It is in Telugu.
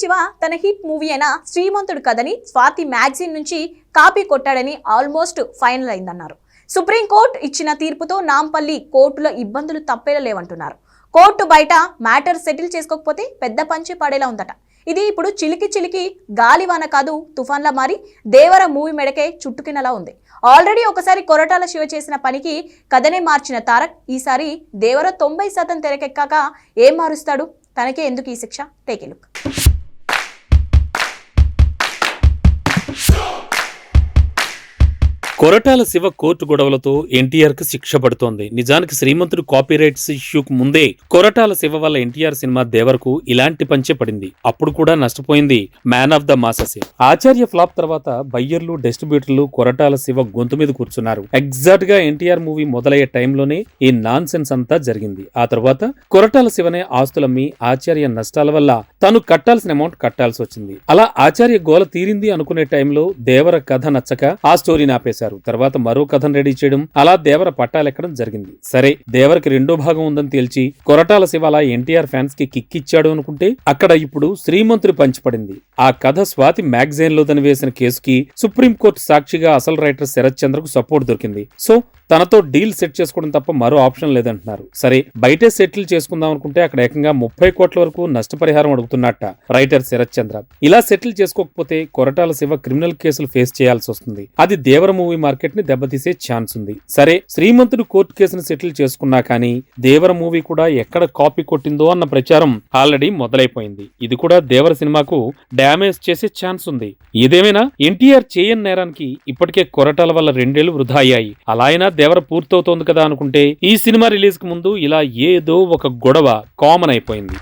శివ తన హిట్ మూవీ అయిన శ్రీమంతుడు కథని స్వాతి మ్యాగజైన్ నుంచి కాపీ కొట్టాడని ఆల్మోస్ట్ ఫైనల్ అయిందన్నారు. సుప్రీంకోర్టు ఇచ్చిన తీర్పుతో నాంపల్లి కోర్టులో ఇబ్బందులు తప్పేలా లేవంటున్నారు. కోర్టు బయట మ్యాటర్ సెటిల్ చేసుకోకపోతే పెద్ద పంచి పడేలా ఉందట. ఇది ఇప్పుడు చిలికి చిలికి గాలివాన కాదు తుఫాన్లా మారి దేవర మూవీ మెడకే చుట్టుకినలా ఉంది. ఆల్రెడీ ఒకసారి కొరటాల శివ చేసిన పనికి కథనే మార్చిన తారక్ ఈసారి దేవర తొంభై శాతం తెరకెక్కాక ఏం మారుస్తాడు? తనకే ఎందుకు ఈ శిక్ష? Take look Koratala Siva court గొడవలతో ఎన్టీఆర్కు శిక్ష పడుతోంది. నిజానికి శ్రీమంతుడు కాపీరైట్స్ ఇష్యూకు ముందే కొరటాల శివ వల్ల ఎన్టీఆర్ సినిమా దేవరకు ఇలాంటి పంచే పడింది. అప్పుడు కూడా నష్టపోయింది man of the masses Acharya flop తర్వాత బయ్యర్లు డిస్ట్రిబ్యూటర్లు కొరటాల శివ గొంతు మీద కూర్చున్నారు. ఎగ్జాక్ట్గా ఎన్టీఆర్ మూవీ మొదలయ్యే టైంలోనే ఈ నాన్ సెన్స్ అంతా జరిగింది. ఆ తర్వాత కొరటాల శివనే ఆస్తులమ్మి ఆచార్య నష్టాల వల్ల తను కట్టాల్సిన అమౌంట్ కట్టాల్సి వచ్చింది. అలా ఆచార్య గోల తీరింది అనుకునే టైంలో దేవర కథ నచ్చక ఆ స్టోరీని ఆపేశారు. తర్వాత మరో కథను రెడీ చేయడం అలా దేవర పట్టాలెక్కడం జరిగింది. సరే దేవరకి రెండో భాగం ఉందని తేల్చి కొరటాల శివ అలా ఎన్టీఆర్ ఫ్యాన్స్కి కిక్ ఇచ్చాడు అనుకుంటే అక్కడ ఇప్పుడు శ్రీమంతుడి పంచిపడింది ఆ కథ స్వాతి మ్యాగజైన్లో తను వేసిన కేసుకి సుప్రీంకోర్టు సాక్షిగా అసలు రైటర్ శరత్ చంద్రకు సపోర్ట్ దొరికింది. సో తనతో డీల్ సెట్ చేసుకోవడం తప్ప మరో ఆప్షన్ లేదంటున్నారు. సరే బయటే సెటిల్ చేసుకుందాం అనుకుంటే అక్కడ ఏకంగా ముప్పై కోట్ల వరకు నష్టపరిహారం అడుగుతున్నట్ట రైటర్ శరత్ చంద్ర. ఇలా సెటిల్ చేసుకోకపోతే కొరటాల శివ క్రిమినల్ కేసులు ఫేస్ చేయాల్సి వస్తుంది. అది దేవర మూవీ మార్కెట్ని దెబ్బతీసే ఛాన్స్ ఉంది. సరే శ్రీమంతుడు కోర్టు కేసును సెటిల్ చేసుకున్నా కానీ దేవర మూవీ కూడా ఎక్కడ కాపీ కొట్టిందో అన్న ప్రచారం ఆల్రెడీ మొదలైపోయింది. ఇది కూడా దేవర సినిమాకు డ్యామేజ్ చేసే ఛాన్స్ ఉంది. ఏదేమైనా ఎన్టీఆర్ చేయని నేరానికి ఇప్పటికే కొరటాల వల్ల రెండేళ్ళు వృధా అయ్యాయి. అలా అయినా దేవర పూర్తవుతోంది కదా అనుకుంటే ఈ సినిమా రిలీజ్కు ముందు ఇలా ఏదో ఒక గొడవ కామన్ అయిపోయింది.